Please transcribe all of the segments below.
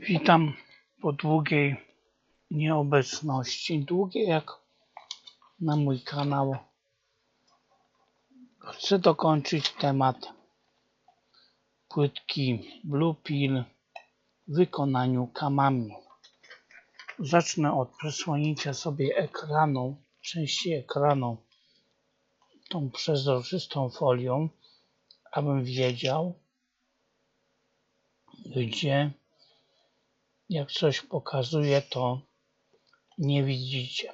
Witam po długiej nieobecności, długiej jak na mój kanał. Chcę dokończyć temat płytki Blue Pill w wykonaniu Kamami. Zacznę od przesłonięcia sobie ekranu, części ekranu tą przezroczystą folią, abym wiedział, gdzie jak coś pokazuje, to nie widzicie.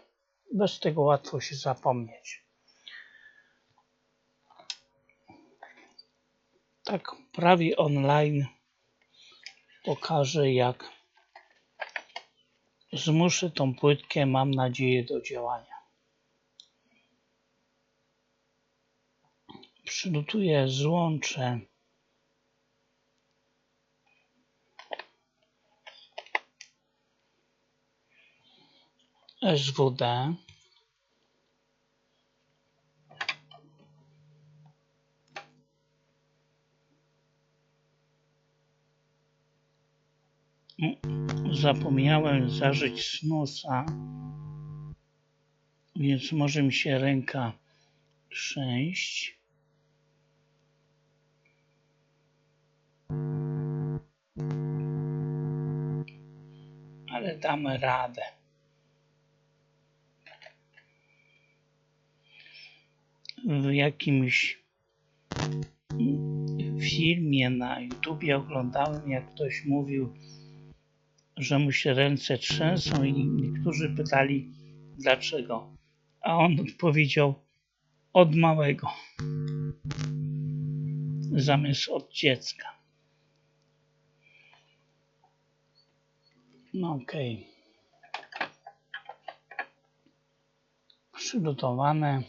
Bez tego łatwo się zapomnieć. Tak prawie online pokażę, jak zmuszę tą płytkę, mam nadzieję, do działania. Przygotuję złącze SWD. Zapomniałem zażyć snusa, więc może mi się ręka trzęść. Ale damy radę. w jakimś filmie na YouTubie oglądałem, jak ktoś mówił, że mu się ręce trzęsą i niektórzy pytali dlaczego. A on odpowiedział od małego. Zamiast od dziecka. No okej. Okay. Przygotowane.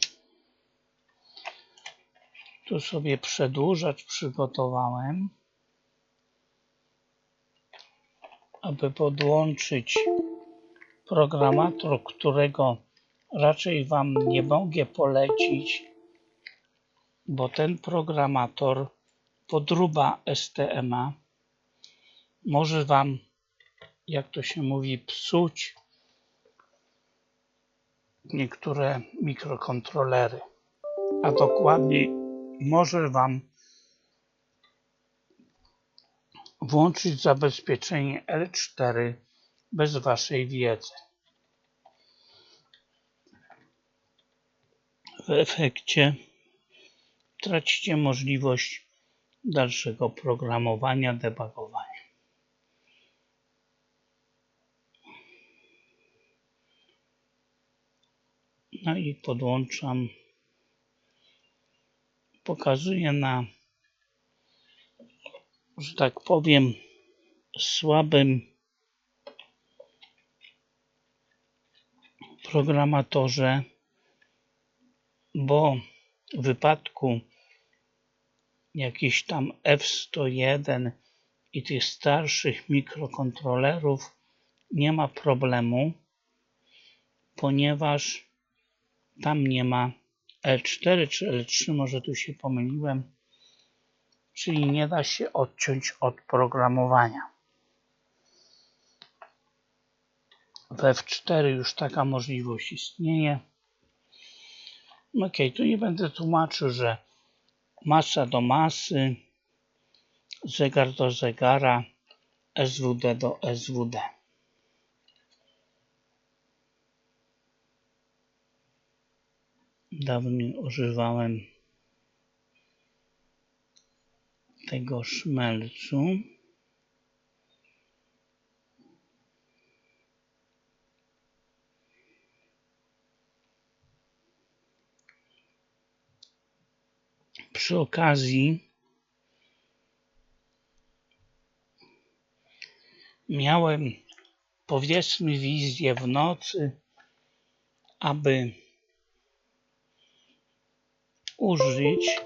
Tu sobie przedłużacz przygotowałem, aby podłączyć programator, którego raczej Wam nie mogę polecić, bo ten programator podruba STMA może Wam, jak to się mówi, psuć niektóre mikrokontrolery, a dokładniej może Wam włączyć zabezpieczenie L4 bez Waszej wiedzy. W efekcie tracicie możliwość dalszego programowania, debugowania. No i podłączam pokazuje na, że tak powiem, słabym programatorze, bo w wypadku jakiś tam F101 i tych starszych mikrokontrolerów nie ma problemu, ponieważ tam nie ma L4 czy L3, może tu się pomyliłem, czyli nie da się odciąć od programowania. W F4 już taka możliwość istnieje. Ok, tu nie będę tłumaczył, że masa do masy, zegar do zegara, SWD do SWD. Dawniej używałem tego szmelcu. Przy okazji miałem powiedzmy wizję w nocy, aby użyć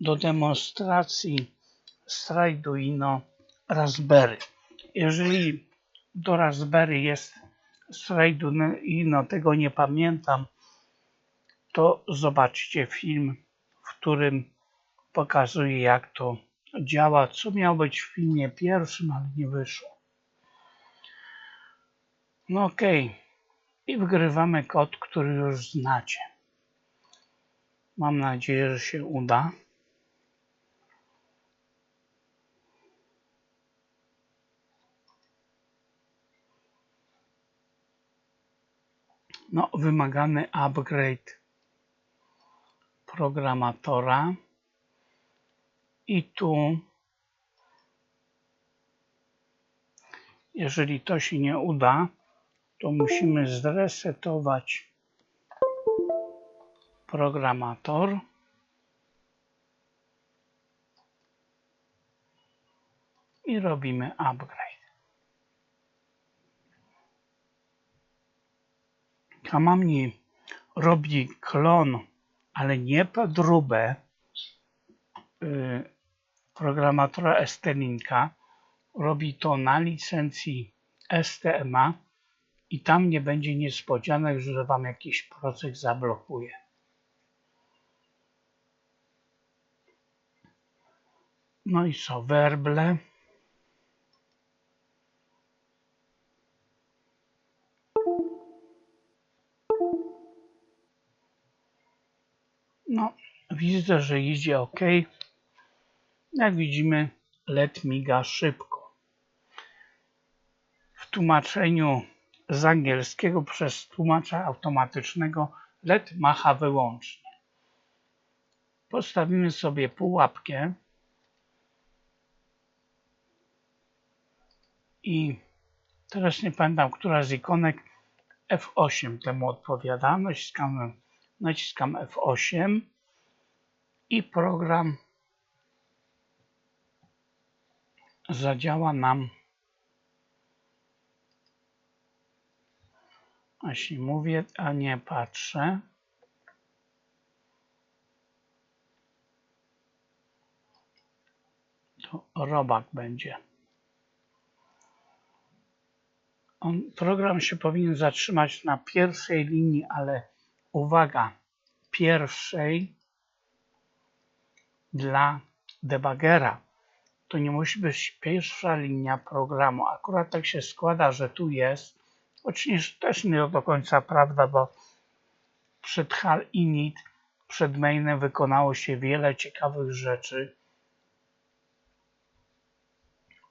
do demonstracji z Arduino Raspberry. Jeżeli do Raspberry jest z rajdu i no tego nie pamiętam, to zobaczcie film, w którym pokazuje jak to działa, co miało być w filmie pierwszym, ale nie wyszło. No okej. Okay. I wgrywamy kod, który już znacie. Mam nadzieję, że się uda. No, wymagany upgrade programatora. I tu, jeżeli to się nie uda, to musimy zresetować programator. I robimy upgrade. Kamamni robi klon, ale nie podróbę y, programatora ST-Linka. Robi to na licencji STMA i tam nie będzie niespodzianek, że Wam jakiś proces zablokuje. No i co, werble. No, widzę, że idzie ok. Jak widzimy, LED miga szybko. W tłumaczeniu z angielskiego przez tłumacza automatycznego LED macha wyłącznie. Postawimy sobie pułapkę i teraz nie pamiętam, która z ikonek F8 temu odpowiada. Naciskam, naciskam F8 i program zadziała nam Jeśli mówię, a nie patrzę. To robak będzie. On, program się powinien zatrzymać na pierwszej linii, ale uwaga, pierwszej dla debugera. To nie musi być pierwsza linia programu. Akurat tak się składa, że tu jest Chociaż też nie do końca prawda, bo przed HAL init, przed mainem wykonało się wiele ciekawych rzeczy.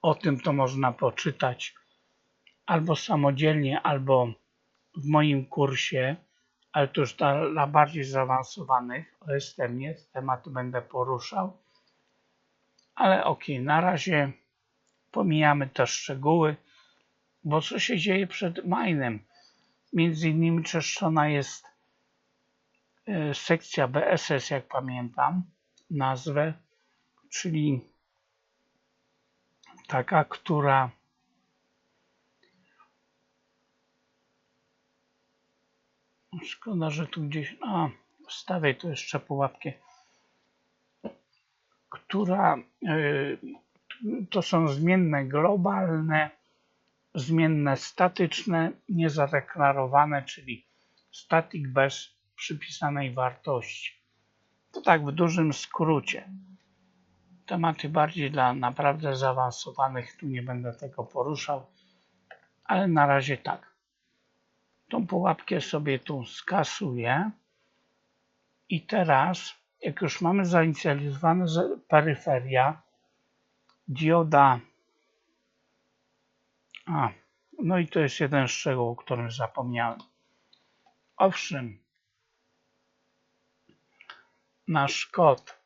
O tym to można poczytać albo samodzielnie, albo w moim kursie, ale to już dla, dla bardziej zaawansowanych o STEMie, tematy będę poruszał. Ale ok, na razie pomijamy te szczegóły bo co się dzieje przed mainem? Między innymi czyszczona jest e, sekcja BSS, jak pamiętam nazwę, czyli taka, która Szkoda, że tu gdzieś. A, wstawię tu jeszcze pułapkę. Która y, to są zmienne globalne zmienne statyczne, niezadeklarowane, czyli static bez przypisanej wartości. To tak w dużym skrócie. Tematy bardziej dla naprawdę zaawansowanych, tu nie będę tego poruszał, ale na razie tak. Tą pułapkę sobie tu skasuję i teraz, jak już mamy zainicjalizowane peryferia, dioda a, no i to jest jeden szczegół, o którym zapomniałem. Owszem, nasz kod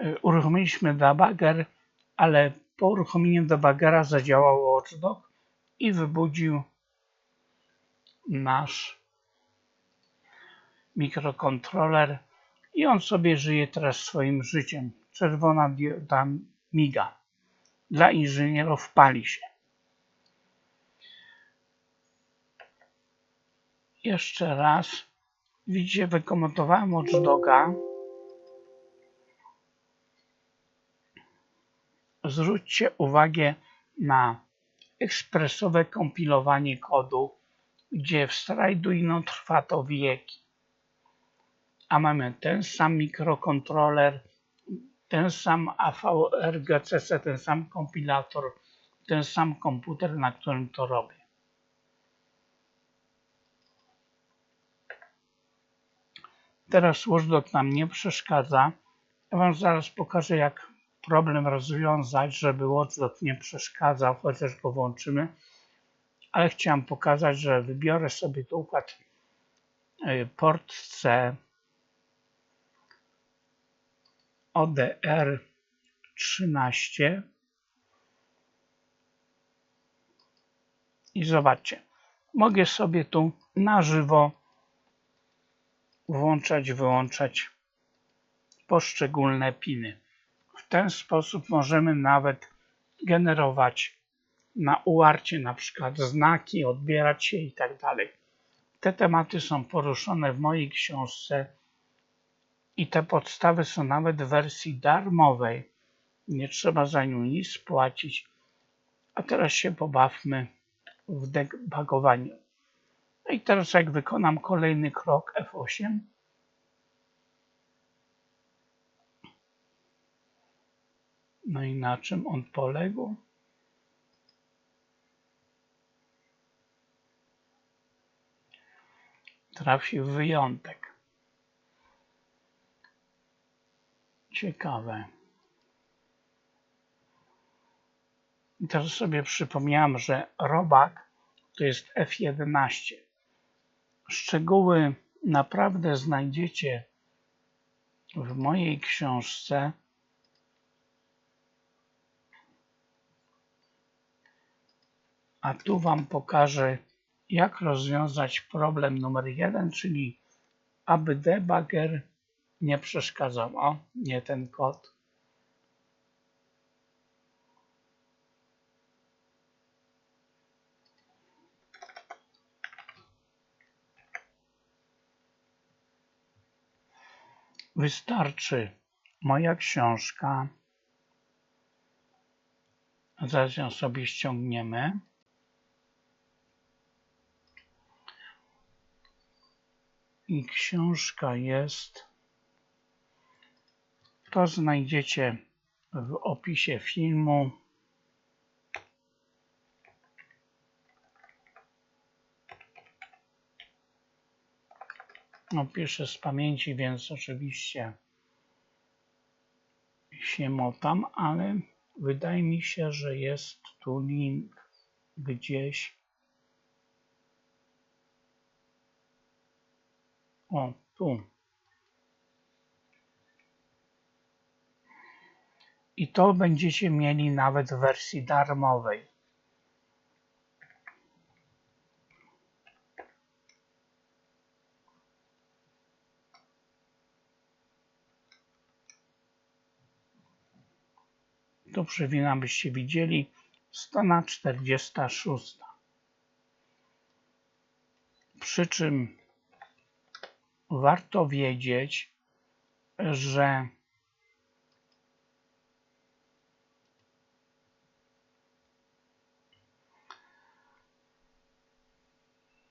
y, uruchomiliśmy debugger, ale po uruchomieniu debuggera zadziałał watchdog i wybudził nasz mikrokontroler i on sobie żyje teraz swoim życiem. Czerwona dioda miga. Dla inżynierów pali się. Jeszcze raz. Widzicie, wykomotowałem watchdoga. Zwróćcie uwagę na ekspresowe kompilowanie kodu gdzie w Arduino trwa to wieki. A mamy ten sam mikrokontroler, ten sam AVRGCC, ten sam kompilator, ten sam komputer, na którym to robię. Teraz Watchdog nam nie przeszkadza. Ja Wam zaraz pokażę, jak problem rozwiązać, żeby Watchdog nie przeszkadzał, chociaż go włączymy. Ale chciałem pokazać, że wybiorę sobie tu układ y, port C ODR 13 i zobaczcie, mogę sobie tu na żywo włączać, wyłączać poszczególne piny. W ten sposób możemy nawet generować na uarcie na przykład znaki, odbierać się i tak dalej. Te tematy są poruszone w mojej książce i te podstawy są nawet w wersji darmowej. Nie trzeba za nią nic płacić. A teraz się pobawmy w debugowaniu. No i teraz jak wykonam kolejny krok F8, no i na czym on poległ? Trafił wyjątek. Ciekawe. I teraz sobie przypomniałem, że robak to jest F11. Szczegóły naprawdę znajdziecie w mojej książce. A tu Wam pokażę, jak rozwiązać problem numer jeden, czyli aby debugger nie przeszkadzał. O, nie ten kod. Wystarczy moja książka. Zaraz ją sobie ściągniemy. I książka jest. To znajdziecie w opisie filmu. No, piszę z pamięci, więc oczywiście się motam, ale wydaje mi się, że jest tu link gdzieś. O, tu. I to będziecie mieli nawet w wersji darmowej. Tu przewinam, byście widzieli, strona 46. Przy czym warto wiedzieć, że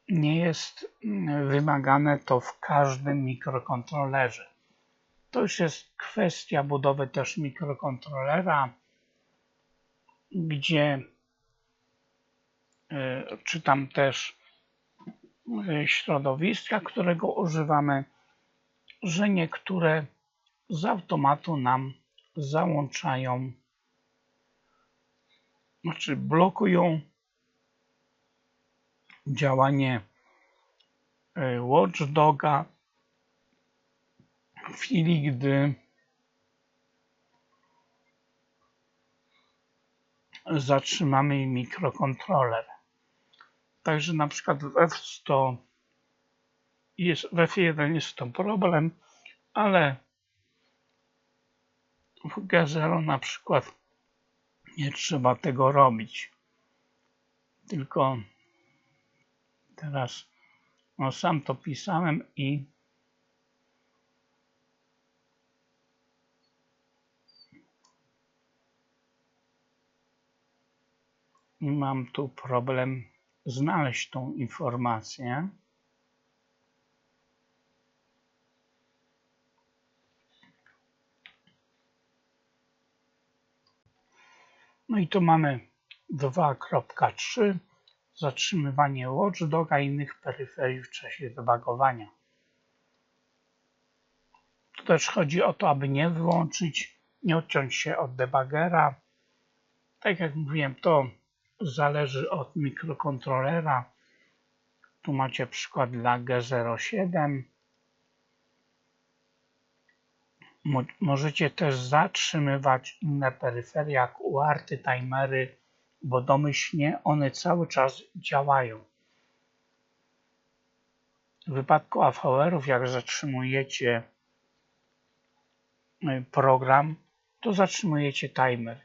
nie jest wymagane to w każdym mikrokontrolerze. To już jest kwestia budowy też mikrokontrolera, gdzie e, czytam też e, środowiska, którego używamy, że niektóre z automatu nam załączają, znaczy blokują działanie e, watchdoga w chwili, gdy zatrzymamy mikrokontroler. Także na przykład w F100 jest, w F1 jest to problem, ale w G0 na przykład nie trzeba tego robić. Tylko teraz no sam to pisałem i mam tu problem znaleźć tą informację. No i tu mamy 2.3 zatrzymywanie watchdoga i innych peryferii w czasie debugowania. Tu też chodzi o to, aby nie wyłączyć, nie odciąć się od debugera. Tak jak mówiłem, to zależy od mikrokontrolera. Tu macie przykład dla G07. Mo możecie też zatrzymywać inne peryferie, jak uarty, timery, bo domyślnie one cały czas działają. W wypadku AVR-ów, jak zatrzymujecie y, program, to zatrzymujecie timer.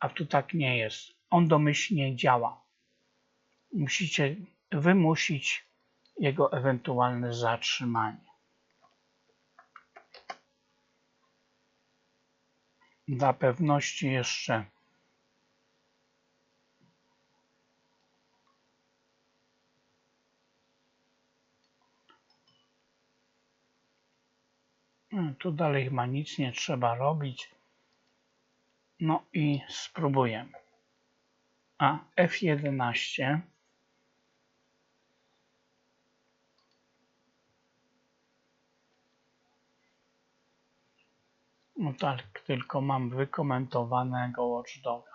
A tu tak nie jest. On domyślnie działa. Musicie wymusić jego ewentualne zatrzymanie. Dla pewności jeszcze tu dalej chyba nic nie trzeba robić. No i spróbujemy. A F11 No tak, tylko mam wykomentowanego watchdoga.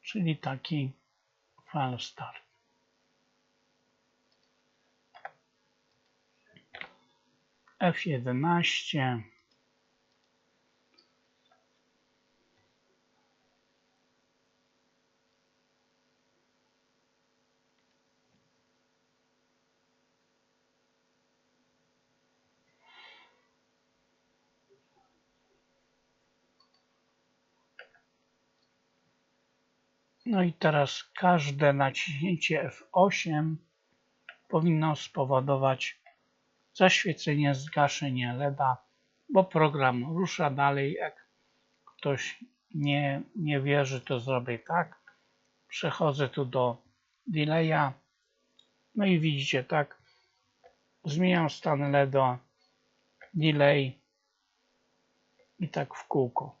Czyli taki file start. F11 No i teraz każde naciśnięcie F8 powinno spowodować zaświecenie, zgaszenie LEDa, bo program rusza dalej. Jak ktoś nie, nie wierzy, to zrobię tak. Przechodzę tu do delaya. No i widzicie, tak, zmieniam stan LEDa, delay i tak w kółko.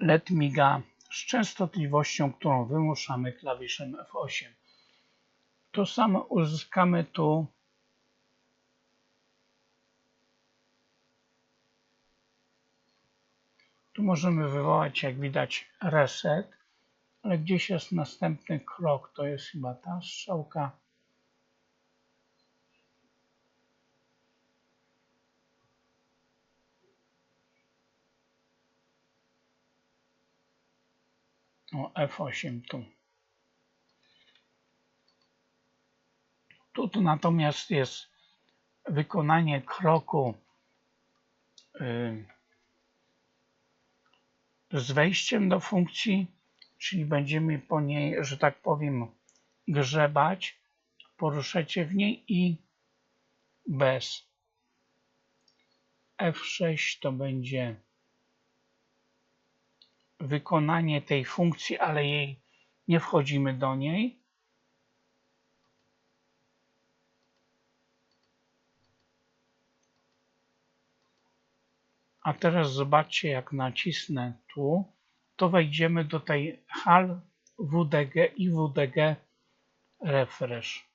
LED miga z częstotliwością, którą wymuszamy klawiszem F8. To samo uzyskamy tu Tu możemy wywołać, jak widać, reset, ale gdzieś jest następny krok, to jest chyba ta strzałka. O, F8 tu. Tu natomiast jest wykonanie kroku yy, z wejściem do funkcji, czyli będziemy po niej, że tak powiem, grzebać, poruszacie w niej i bez. F6 to będzie wykonanie tej funkcji, ale jej nie wchodzimy do niej. A teraz zobaczcie, jak nacisnę tu, to wejdziemy do tej HAL WDG i WDG refresh.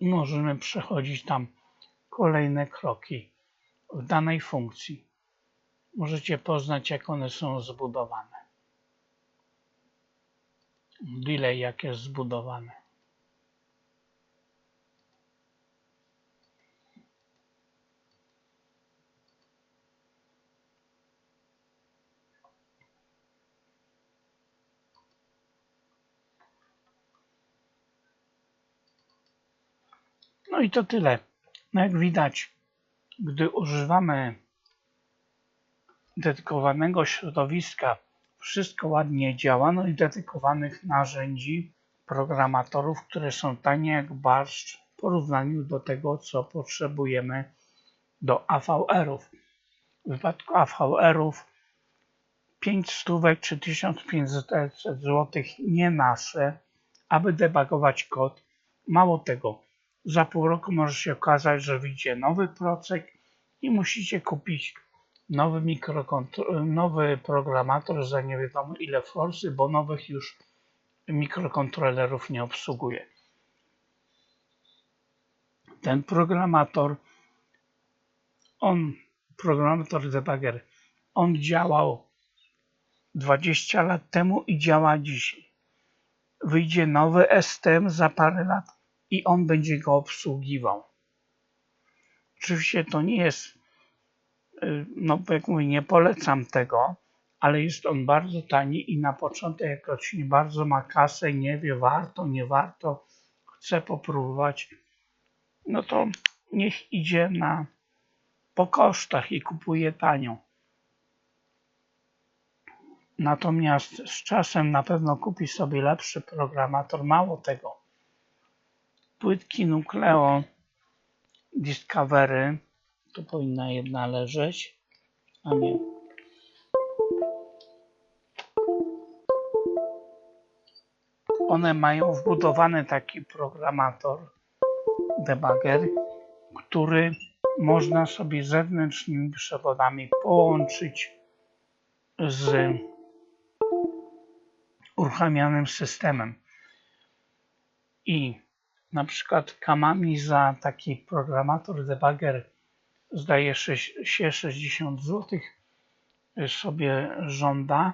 I możemy przechodzić tam kolejne kroki w danej funkcji. Możecie poznać, jak one są zbudowane. Delay, jak jest zbudowane. No i to tyle. No jak widać, gdy używamy dedykowanego środowiska, wszystko ładnie działa, no i dedykowanych narzędzi, programatorów, które są tanie jak barszcz w porównaniu do tego, co potrzebujemy do AVR-ów. W wypadku AVR-ów 5 stówek czy 1500 zł nie nasze, aby debugować kod. Mało tego, za pół roku może się okazać, że wyjdzie nowy procek i musicie kupić nowy, nowy programator za nie wiadomo ile forsy, bo nowych już mikrokontrolerów nie obsługuje. Ten programator, on, programator debugger, on działał 20 lat temu i działa dzisiaj. Wyjdzie nowy STM za parę lat i on będzie go obsługiwał. Oczywiście to nie jest, y, no jak mówię, nie polecam tego, ale jest on bardzo tani i na początek, jak ktoś nie bardzo ma kasę, nie wie, warto, nie warto, chce popróbować, no to niech idzie na po kosztach i kupuje tanio. Natomiast z czasem na pewno kupi sobie lepszy programator. Mało tego, płytki Nucleo Discovery, tu powinna jedna leżeć, a nie. One mają wbudowany taki programator, debugger, który można sobie zewnętrznymi przewodami połączyć z uruchamianym systemem. I na przykład kamami za taki programator debugger zdaje się 60 zł sobie żąda,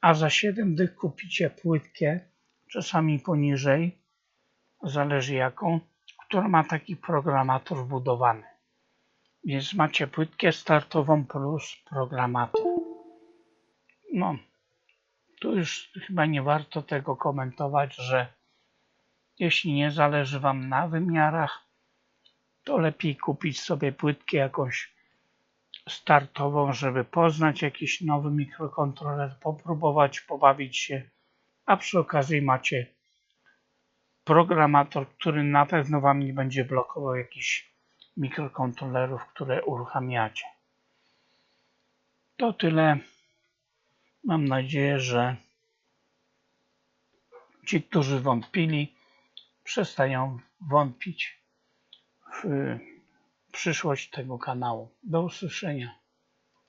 a za 7 dych kupicie płytkę, czasami poniżej, zależy jaką, która ma taki programator wbudowany. Więc macie płytkę startową plus programator. No, tu już chyba nie warto tego komentować, że jeśli nie zależy Wam na wymiarach, to lepiej kupić sobie płytkę jakąś startową, żeby poznać jakiś nowy mikrokontroler, popróbować, pobawić się, a przy okazji macie programator, który na pewno Wam nie będzie blokował jakichś mikrokontrolerów, które uruchamiacie. To tyle. Mam nadzieję, że ci, którzy wątpili, przestają wątpić w przyszłość tego kanału. Do usłyszenia.